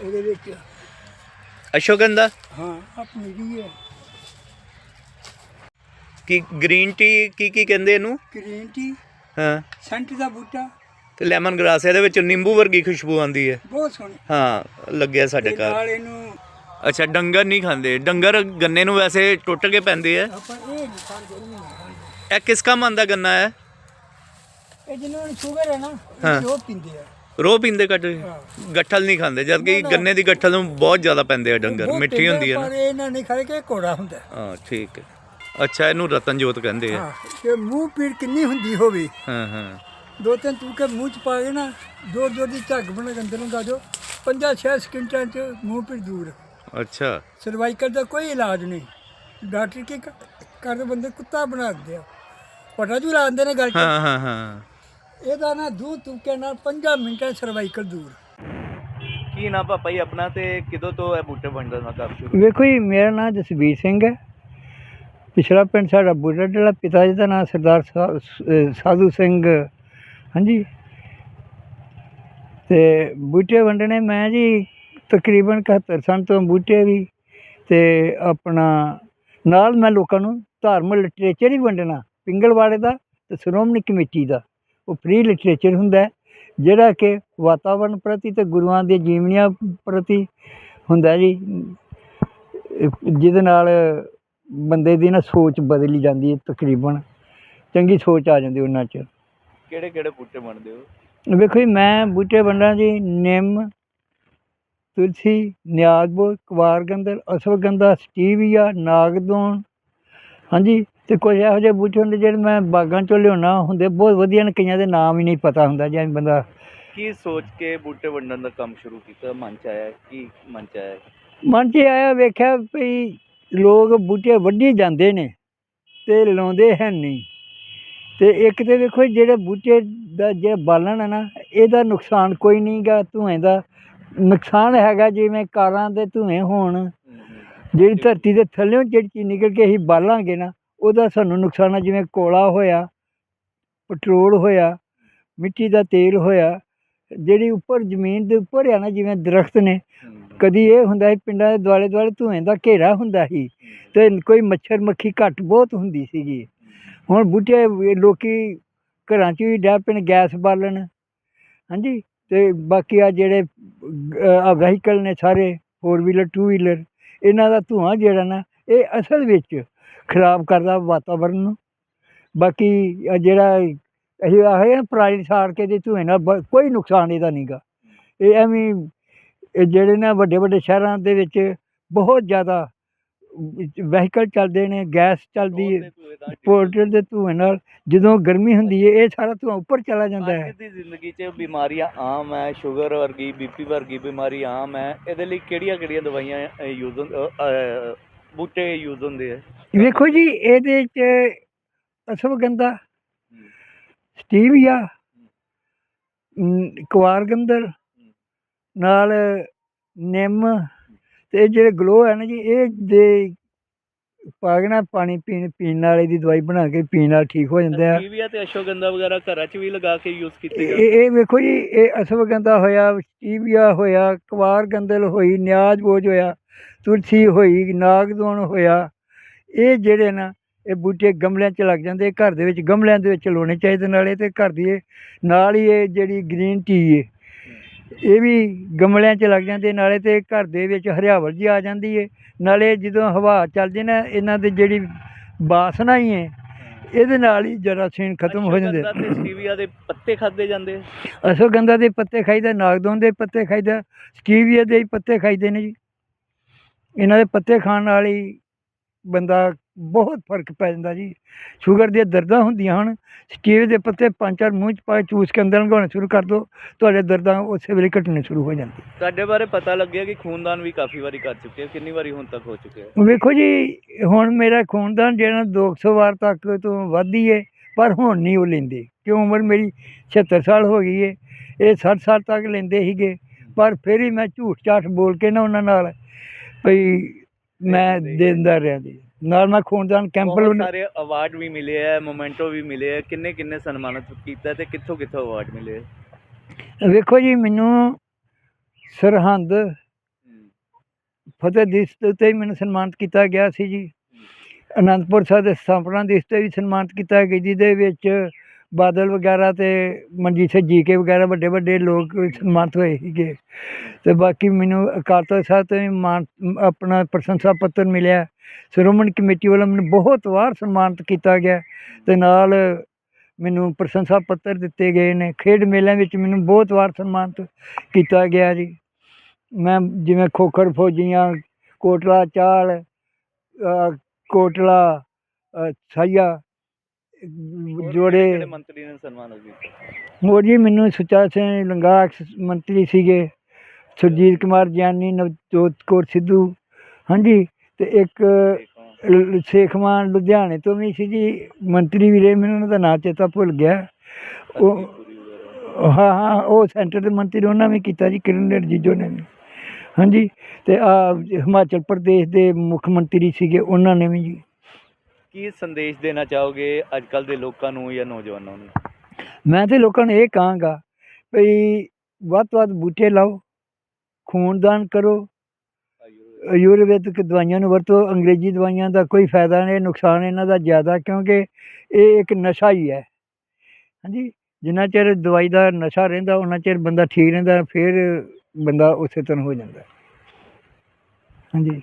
ਇਹਦੇ ਵਿੱਚ। ਅਸ਼ੋਗੰਧਾ ਹਾਂ ਆਪਣੀ ਜੀ ਹੈ। ਕੀ ਗ੍ਰੀਨ ਟੀ ਕੀ ਕੀ ਕਹਿੰਦੇ ਇਹਨੂੰ? ਗ੍ਰੀਨ ਟੀ ਹਾਂ। ਸੈਂਟ ਦਾ ਬੂਟਾ। ਤੇ ਲੈਮਨ ਗ੍ਰਾਸ ਇਹਦੇ ਵਿੱਚ ਨਿੰਬੂ ਵਰਗੀ ਖੁਸ਼ਬੂ ਆਉਂਦੀ ਹੈ। ਬਹੁਤ ਸੋਹਣੀ। ਹਾਂ ਲੱਗਿਆ ਸਾਡੇ ਤੇ ਘਰ। ਨਾਲ ਇਹਨੂੰ ਅੱਛਾ ਡੰਗਰ ਨਹੀਂ ਖਾਂਦੇ। ਡੰਗਰ ਗੰਨੇ ਨੂੰ ਵੈਸੇ ਟੁੱਟ ਕੇ ਪੈਂਦੇ ਆ। ਆਪਾਂ ਇਹ ਨਹੀਂ ਖਾਂਦੇ ਇਹ ਨਹੀਂ ਖਾਂਦੇ। ਇਹ ਕਿਸ ਕੰਮ ਆਂਦਾ ਗੰਨਾ ਹੈ? ਇਹ ਜਿਹਨਾਂ ਨੂੰ ਸ਼ੂਗਰ ਹੈ ਨਾ ਹਾਂ। ਇਹ ਉਹ ਪੀਂਦੇ ਆ। ਰੋ ਪੀਂਦੇ ਕੱਢ ਗੱਠਲ ਨਹੀਂ ਖਾਂਦੇ ਜਦ ਕਿ ਗੰਨੇ ਦੀ ਗੱਠਲ ਨੂੰ ਬਹੁਤ ਜ਼ਿਆਦਾ ਪੈਂਦੇ ਆ ਡੰਗਰ ਮਿੱਠੀ ਹੁੰਦੀ ਹੈ ਪਰ ਨਾ ਇਹਨਾਂ ਨਹੀਂ ਖਾਏ ਕਿ ਕੋੜਾ ਹੁੰਦਾ। ਹੈ। ਠੀਕ ਹੈ। ਅੱਛਾ ਇਹਨੂੰ ਰਤਨ ਜੋਤ ਕਹਿੰਦੇ ਆ। ਕਿ ਮੂੰਹ ਪੀੜ ਕਿੰਨੀ ਹੁੰਦੀ ਹੋਵੇ। ਹਾਂ ਹਾਂ। ਦੋ ਤਿੰਨ ਤੂਕੇ ਮੂੰਹ ਚ ਪਾ ਨਾ ਦੋ ਦੋ ਦੀ ਝੱਗ ਬਣਾ ਕੇ ਅੰਦਰ ਨੂੰ ਪੰਜਾਂ ਛੇ ਸਕਿੰਟਾਂ ਚ ਮੂੰਹ ਪੀੜ ਦੂਰ। ਅੱਛਾ। ਸਰਵਾਈਕਲ ਦਾ ਕੋਈ ਇਲਾਜ ਨਹੀਂ। ਡਾਕਟਰ ਕੀ ਕਰਦੇ ਬੰਦੇ ਕੁੱਤਾ ਬਣਾ ਦਿੰਦੇ ਆ। ਪਟਾ ਜੂ ਲਾਉਂਦੇ ਨੇ ਗੱਲ ਹਾਂ ਹਾਂ ਹਾਂ। ਇਹਦਾ ਨਾ ਦੂ ਤੂਕੇ ਨਾਲ 5 ਮਿੰਟਾਂ ਸਰਵਾਈਕਲ ਦੂਰ। ਕੀ ਨਾ ਪਾਪਾ ਜੀ ਆਪਣਾ ਤੇ ਕਿਦੋਂ ਤੋਂ ਇਹ ਬੂਟੇ ਵੰਡਣ ਦਾ ਕੰਮ ਸ਼ੁਰੂ? ਵੇਖੋ ਜੀ ਮੇਰਾ ਨਾਮ ਜਸਵੀਰ ਸਿੰਘ ਹੈ। ਪਿਛਲਾ ਪਿੰਡ ਸਾਡਾ ਬੁੱਢਾ ਡਲਾ ਪਿਤਾ ਜੀ ਦਾ ਨਾਮ ਸਰਦਾਰ ਸਾਧੂ ਸਿੰਘ ਹਾਂਜੀ। ਤੇ ਬੂਟੇ ਵੰਡਣੇ ਮੈਂ ਜੀ ਤਕਰੀਬਨ 71 ਸਾਲ ਤੋਂ ਬੂਟੇ ਵੀ ਤੇ ਆਪਣਾ ਨਾਲ ਮੈਂ ਲੋਕਾਂ ਨੂੰ ਧਾਰਮਿਕ ਲਿਟਰੇਚਰ ਹੀ ਵੰਡਣਾ ਪਿੰਗਲਵਾੜੇ ਦਾ ਤੇ ਸ਼੍ਰੋਮਣੀ ਕਮੇਟੀ ਦਾ। ਉਹ ਫ੍ਰੀ ਲਿਟਰੇਚਰ ਹੁੰਦਾ ਜਿਹੜਾ ਕਿ ਵਾਤਾਵਰਣ ਪ੍ਰਤੀ ਤੇ ਗੁਰੂਆਂ ਦੀਆਂ ਜੀਵਨੀਆਂ ਪ੍ਰਤੀ ਹੁੰਦਾ ਜੀ। ਜਿਹਦੇ ਨਾਲ ਬੰਦੇ ਦੀ ਨਾ ਸੋਚ ਬਦਲੀ ਜਾਂਦੀ ਹੈ ਤਕਰੀਬਨ ਚੰਗੀ ਸੋਚ ਆ ਜਾਂਦੀ ਉਹਨਾਂ 'ਚ। ਕਿਹੜੇ ਕਿਹੜੇ ਬੂਟੇ ਵੰਡਦੇ ਹੋ? ਵੇਖੋ ਜੀ ਮੈਂ ਬੂਟੇ ਵੰਡਾਂ ਜੀ ਨਿੰਮ ਤੁਲਸੀ ਨਿਆਜ਼ਬੋ ਕਵਾਰਗੰਦਰ ਅਸ਼ਵਗੰਧਾ ਸਟੀਵੀਆ ਨਾਗਦੋਣ। ਹਾਂਜੀ ਤੇ ਕੁਝ ਇਹੋ ਜਿਹੇ ਬੂਟੇ ਹੁੰਦੇ ਜਿਹੜੇ ਮੈਂ ਬਾਗਾਂ ਚੋਂ ਲਿਆਉਣਾ ਹੁੰਦੇ ਬਹੁਤ ਵਧੀਆ ਨੇ ਕਈਆਂ ਦੇ ਨਾਮ ਹੀ ਨਹੀਂ ਪਤਾ ਹੁੰਦਾ ਜਿਵੇਂ ਬੰਦਾ ਕੀ ਸੋਚ ਕੇ ਬੂਟੇ ਵੰਡਣ ਦਾ ਕੰਮ ਸ਼ੁਰੂ ਕੀਤਾ? ਮਨ ਚ ਆਇਆ ਕੀ ਮਨ ਚ ਆਇਆ? ਮਨ 'ਚ ਆਇਆ ਵੇਖਿਆ ਵੀ ਲੋਕ ਬੂਟੇ ਵੱਢੀ ਜਾਂਦੇ ਨੇ ਤੇ ਲਾਉਂਦੇ ਹੈ ਨਹੀਂ। ਤੇ ਇੱਕ ਤੇ ਵੇਖੋ ਜਿਹੜੇ ਬੂਟੇ ਦਾ ਜਿਹੜਾ ਬਾਲਣ ਹੈ ਨਾ ਇਹਦਾ ਨੁਕਸਾਨ ਕੋਈ ਨਹੀਂਗਾ ਧੂਏ ਦਾ। ਨੁਕਸਾਨ ਹੈਗਾ ਜਿਵੇਂ ਕਾਰਾਂ ਦੇ ਧੂਏ ਹੋਣ ਜਿਹੜੀ ਧਰਤੀ ਦੇ ਥੱਲੇੋਂ ਜਿਹੜੀ ਚੀਜ਼ ਨਿਕਲ ਕੇ ਅਸੀਂ ਬਾਲਾਂਗੇ ਨਾ ਉਹਦਾ ਸਾਨੂੰ ਨੁਕਸਾਨ ਆ ਜਿਵੇਂ ਕੋਲਾ ਹੋਇਆ ਪੈਟਰੋਲ ਹੋਇਆ ਮਿੱਟੀ ਦਾ ਤੇਲ ਹੋਇਆ ਜਿਹੜੀ ਉੱਪਰ ਜ਼ਮੀਨ ਦੇ ਉੱਪਰ ਆ ਨਾ ਜਿਵੇਂ ਦਰਖਤ ਨੇ ਕਦੀ ਇਹ ਹੁੰਦਾ ਸੀ ਪਿੰਡਾਂ ਦੇ ਦੁਆਲੇ ਦੁਆਲੇ ਧੂਏ ਦਾ ਘੇਰਾ ਹੁੰਦਾ ਸੀ ਤੇ ਕੋਈ ਮੱਛਰ ਮੱਖੀ ਘੱਟ ਬਹੁਤ ਹੁੰਦੀ ਸੀਗੀ। ਹੁਣ ਬੂਟੇ ਲੋਕੀ ਘਰਾਂ 'ਚ ਵੀ ਡੈ ਪੈਣ ਗੈਸ ਬਾਲਣ ਹਾਂਜੀ ਤੇ ਬਾਕੀ ਆ ਜਿਹੜੇ ਆ ਵਹੀਕਲ ਨੇ ਸਾਰੇ ਫੋਰ ਵੀਲਰ ਟੂ ਵੀਲਰ ਇਹਨਾਂ ਦਾ ਧੂਆਂ ਜਿਹੜਾ ਨਾ ਇਹ ਅਸਲ ਵਿੱਚ ਖਰਾਬ ਕਰਦਾ ਵਾਤਾਵਰਨ ਨੂੰ। ਬਾਕੀ ਆਹ ਜਿਹੜਾ ਅਸੀਂ ਨਾ ਪਰਾਲੀ ਸਾੜ ਕੇ ਦੇ ਧੂਏ ਨਾਲ ਬ- ਕੋਈ ਨੁਕਸਾਨ ਇਹਦਾ ਨਹੀਂਗਾ ਇਹ ਐਵੇਂ ਇਹ ਜਿਹੜੇ ਨਾ ਵੱਡੇ ਵੱਡੇ ਸ਼ਹਿਰਾਂ ਦੇ ਵਿੱਚ ਬਹੁਤ ਜ਼ਿਆਦਾ ਵਹੀਕਲ ਚੱਲਦੇ ਨੇ ਗੈਸ ਚੱਲਦੀ ਹੈ ਪੋਰਟਲ ਦੇ ਧੂਏ ਨਾਲ ਜਦੋਂ ਗਰਮੀ ਹੁੰਦੀ ਹੈ ਇਹ ਸਾਰਾ ਧੂਆਂ ਉੱਪਰ ਚਲਾ ਜਾਂਦਾ ਹੈ। ਅੱਜ ਦੀ ਜ਼ਿੰਦਗੀ 'ਚ ਬਿਮਾਰੀਆਂ ਆਮ ਹੈ ਸ਼ੂਗਰ ਵਰਗੀ ਬੀਪੀ ਵਰਗੀ ਬਿਮਾਰੀ ਆਮ ਹੈ। ਇਹਦੇ ਲਈ ਕਿਹੜੀਆਂ ਕਿਹੜੀਆਂ ਦਵਾਈਆਂ ਯੂਜ਼ ਬੂਟੇ ਯੂਜ਼ ਹੁੰਦੇ ਆ। ਵੇਖੋ ਜੀ ਇਹਦੇ ਚ ਅਸ਼ਵਗੰਧਾ ਸਟੀਵੀਆ ਅਮ, ਕੁਆਰਗੰਦਰ ਨਾਲ ਨਿੰਮ ਤੇ ਇਹ ਜਿਹੜੇ ਗਲੋ ਹੈ ਨਾ ਜੀ ਇਹ ਦੇ ਪਾ ਕੇ ਨਾ ਪਾਣੀ ਪੀਣ ਪੀਣ ਨਾਲ ਇਹਦੀ ਦਵਾਈ ਬਣਾ ਕੇ ਪੀਣ ਨਾਲ ਠੀਕ ਹੋ ਜਾਂਦੇ ਆ। ਟੀਵੀਆ ਤੇ ਅਸ਼ੋਗੰਧਾ ਵਗੈਰਾ ਘਰਾਂ 'ਚ ਵੀ ਲਗਾ ਕੇ ਯੂਜ਼ ਕੀਤੇ ਇਹ ਜਾਂਦੇ ਇਹ ਵੇਖੋ ਜੀ ਇਹ ਅਸ਼ਵਗੰਧਾ ਹੋਇਆ ਸਟੀਵੀਆ ਹੋਇਆ ਕੁਆਰਗੰਦਲ ਹੋਈ ਨਿਆਜ਼ ਬੋਝ ਹੋਇਆ ਤੁਲਸੀ ਹੋਈ ਨਾਗਦੋਣ ਹੋਇਆ। ਇਹ ਜਿਹੜੇ ਨਾ ਇਹ ਬੂਟੇ ਗਮਲਿਆਂ 'ਚ ਲੱਗ ਜਾਂਦੇ ਘਰ ਦੇ ਵਿੱਚ ਗਮਲਿਆਂ ਦੇ ਵਿੱਚ ਲਾਉਣੇ ਚਾਹੀਦੇ ਨਾਲੇ ਤੇ ਘਰ ਦੀ ਇਹ ਨਾਲ ਹੀ ਇਹ ਜਿਹੜੀ ਗ੍ਰੀਨ ਟੀ ਏ ਇਹ ਵੀ ਗਮਲਿਆਂ 'ਚ ਲੱਗ ਜਾਂਦੇ ਨਾਲੇ ਤੇ ਘਰ ਦੇ ਵਿੱਚ ਹਰਿਆਵਲ ਜੀ ਆ ਜਾਂਦੀ ਏ। ਨਾਲੇ ਜਦੋਂ ਹਵਾ ਚੱਲਦੀ ਨਾ ਇਹਨਾਂ ਦੀ ਜਿਹੜੀ ਬਾਸਨਾ ਹੀ ਹੈ ਇਹਦੇ ਨਾਲ ਹੀ ਜਰਾਸੀਨ ਖਤਮ ਹੋ ਜਾਂਦੇ। ਸਟੀਵੀਆ ਦੇ ਪੱਤੇ ਖਾਦੇ ਜਾਂਦੇ? ਆ ਅਸ਼ਵਗੰਧਾ ਦੇ ਪੱਤੇ ਖਾਈਦਾ ਨਾਗਦੋਨ ਦੇ ਪੱਤੇ ਖਾਈਦਾ ਸਟੀਵੀਆ ਦੇ ਹੀ ਪੱਤੇ ਖਾਈਦੇ ਨੇ ਜੀ। ਇਹਨਾਂ ਦੇ ਪੱਤੇ ਖਾਣ ਨਾਲ ਹੀ ਬੰਦਾ ਬਹੁਤ ਫ਼ਰਕ ਪੈ ਜਾਂਦਾ ਜੀ। ਸ਼ੂਗਰ ਦੀਆਂ ਦਰਦਾਂ ਹੁੰਦੀਆਂ ਹਨ ਸਟੀਵ ਦੇ ਪੱਤੇ ਪੰਜ ਚਾਰ ਮੂੰਹ 'ਚ ਪਾ ਕੇ ਚੂਸ ਕੇ ਅੰਦਰ ਲੰਘਾਉਣੇ ਸ਼ੁਰੂ ਕਰ ਦਿਓ ਤੁਹਾਡੇ ਦਰਦਾਂ ਉਸੇ ਵੇਲੇ ਘਟਣੇ ਸ਼ੁਰੂ ਹੋ ਜਾਂਦੀ। ਤੁਹਾਡੇ ਬਾਰੇ ਪਤਾ ਲੱਗਿਆ ਕਿ ਖੂਨਦਾਨ ਵੀ ਕਾਫੀ ਵਾਰੀ ਕਰ ਚੁੱਕੇ ਹੋ ਕਿੰਨੀ ਵਾਰੀ ਹੁਣ ਤੱਕ ਹੋ ਚੁੱਕੇ ਆ ਵੇਖੋ ਜੀ ਹੁਣ ਮੇਰਾ ਖੂਨਦਾਨ ਜਿਹੜਾ 200 ਵਾਰ ਤੱਕ ਤੋਂ ਵੱਧ ਹੀ ਹੈ ਪਰ ਹੁਣ ਨਹੀਂ ਉਹ ਲੈਂਦੇ। ਕਿਉਂ? ਉਮਰ ਮੇਰੀ 76 ਸਾਲ ਹੋ ਗਈ ਹੈ ਇਹ 60 ਸਾਲ ਤੱਕ ਲੈਂਦੇ ਸੀਗੇ ਪਰ ਫਿਰ ਹੀ ਮੈਂ ਝੂਠ ਝਾਠ ਬੋਲ ਕੇ ਨਾ ਉਹਨਾਂ ਨਾਲ ਭਈ ਮੈਂ ਦਿੰਦਾ ਰਿਹਾ ਜੀ। ਨਾਲ ਮੈਂ ਖੂਨਦਾਨ ਕੈਂਪ ਬਹੁਤ ਸਾਰੇ ਅਵਾਰਡ ਵੀ ਮਿਲੇ ਆ ਮੋਮੈਂਟੋ ਵੀ ਮਿਲੇ ਆ। ਕਿੰਨੇ ਕਿੰਨੇ ਸਨਮਾਨਿਤ ਕੀਤਾ ਤੇ ਕਿੱਥੋਂ ਕਿੱਥੋਂ ਅਵਾਰਡ ਮਿਲੇ ਆ? ਵੇਖੋ ਜੀ ਮੈਨੂੰ ਸਰਹੰਦ ਫਤਿਹ ਦਿਵਸ ਦੇ ਉੱਤੇ ਵੀ ਮੈਨੂੰ ਸਨਮਾਨਿਤ ਕੀਤਾ ਗਿਆ ਸੀ ਜੀ। ਅਨੰਦਪੁਰ ਸਾਹਿਬ ਦੇ ਸਥਾਪਨਾ ਦਿਵਸ ਤੇ ਵੀ ਸਨਮਾਨਿਤ ਕੀਤਾ ਗਿਆ ਜਿਹਦੇ ਵਿੱਚ ਬਾਦਲ ਵਗੈਰਾ ਤੇ ਮਨਜੀਤ ਸਿੰਘ ਜੀਕੇ ਵਗੈਰਾ ਵੱਡੇ ਵੱਡੇ ਲੋਕ ਸਨਮਾਨਿਤ ਹੋਏ ਸੀਗੇ। ਤੇ ਬਾਕੀ ਮੈਨੂੰ ਅਕਾਲ ਤਖਤ ਸਾਹਿਬ ਤੋਂ ਵੀ ਮਾਨ ਆਪਣਾ ਪ੍ਰਸ਼ੰਸਾ ਪੱਤਰ ਮਿਲਿਆ। ਸ਼੍ਰੋਮਣੀ ਕਮੇਟੀ ਵੱਲੋਂ ਮੈਨੂੰ ਬਹੁਤ ਵਾਰ ਸਨਮਾਨਿਤ ਕੀਤਾ ਗਿਆ ਤੇ ਨਾਲ ਮੈਨੂੰ ਪ੍ਰਸ਼ੰਸਾ ਪੱਤਰ ਦਿੱਤੇ ਗਏ ਨੇ। ਖੇਡ ਮੇਲਿਆਂ ਵਿੱਚ ਮੈਨੂੰ ਬਹੁਤ ਵਾਰ ਸਨਮਾਨਿਤ ਕੀਤਾ ਗਿਆ ਜੀ। ਮੈਂ ਜਿਵੇਂ ਖੋਖਰ ਫੌਜੀਆਂ ਕੋਟਲਾ ਚਾਲ ਕੋਟਲਾ ਅ, ਜੋੜੇ ਮੰਤਰੀ ਨੇ ਹੋਰ ਜੀ ਮੈਨੂੰ ਸੁਚਾ ਸਿੰਘ ਲੰਗਾ ਐਕਸ ਮੰਤਰੀ ਸੀਗੇ। ਸੁਰਜੀਤ ਕੁਮਾਰ ਗਿਆਨੀ ਨਵਜੋਤ ਕੌਰ ਸਿੱਧੂ। ਹਾਂਜੀ ਤੇ ਇੱਕ ਸੇਖਵਾਂ ਲੁਧਿਆਣੇ ਤੋਂ ਵੀ ਸੀ ਜੀ। ਮੰਤਰੀ ਵੀ ਰਹੇ ਮੈਨੂੰ ਉਹਨਾਂ ਦਾ ਨਾਂ ਚੇਤਾ ਭੁੱਲ ਗਿਆ। ਉਹ ਹਾਂ ਹਾਂ ਉਹ ਸੈਂਟਰ ਦੇ ਮੰਤਰੀ ਉਹਨਾਂ ਵੀ ਕੀਤਾ ਜੀ ਕਿਰਨ ਰਿਜੀਜੂ ਨੇ ਵੀ ਹਾਂਜੀ ਤੇ ਆ ਹਿਮਾਚਲ ਪ੍ਰਦੇਸ਼ ਦੇ ਮੁੱਖ ਮੰਤਰੀ ਸੀਗੇ ਉਹਨਾਂ ਨੇ ਵੀ ਜੀ। ਕੀ ਸੰਦੇਸ਼ ਦੇਣਾ ਚਾਹੋਗੇ ਅੱਜ ਕੱਲ ਦੇ ਲੋਕਾਂ ਨੂੰ ਜਾਂ ਨੌਜਵਾਨਾਂ ਨੂੰ? ਮੈਂ ਤੇ ਲੋਕਾਂ ਨੂੰ ਇਹ ਕਹਾਂਗਾ ਵੀ ਵੱਧ ਤੋਂ ਵੱਧ ਬੂਟੇ ਲਾਓ, ਖੂਨਦਾਨ ਕਰੋ। ਆਯੁਰਵੈਦਿਕ ਦਵਾਈਆਂ ਨੂੰ ਵਰਤੋ, ਅੰਗਰੇਜ਼ੀ ਦਵਾਈਆਂ ਦਾ ਕੋਈ ਫਾਇਦਾ ਨਹੀਂ, ਨੁਕਸਾਨ ਇਹਨਾਂ ਦਾ ਜ਼ਿਆਦਾ ਕਿਉਂਕਿ ਇਹ ਇੱਕ ਨਸ਼ਾ ਹੀ ਹੈ। ਹਾਂਜੀ, ਜਿੰਨਾ ਚਿਰ ਦਵਾਈ ਦਾ ਨਸ਼ਾ ਰਹਿੰਦਾ ਉਹਨਾਂ ਚਿਰ ਬੰਦਾ ਠੀਕ ਰਹਿੰਦਾ, ਫਿਰ ਬੰਦਾ ਉਸੇ ਤਰ੍ਹਾਂ ਹੋ ਜਾਂਦਾ। ਹਾਂਜੀ।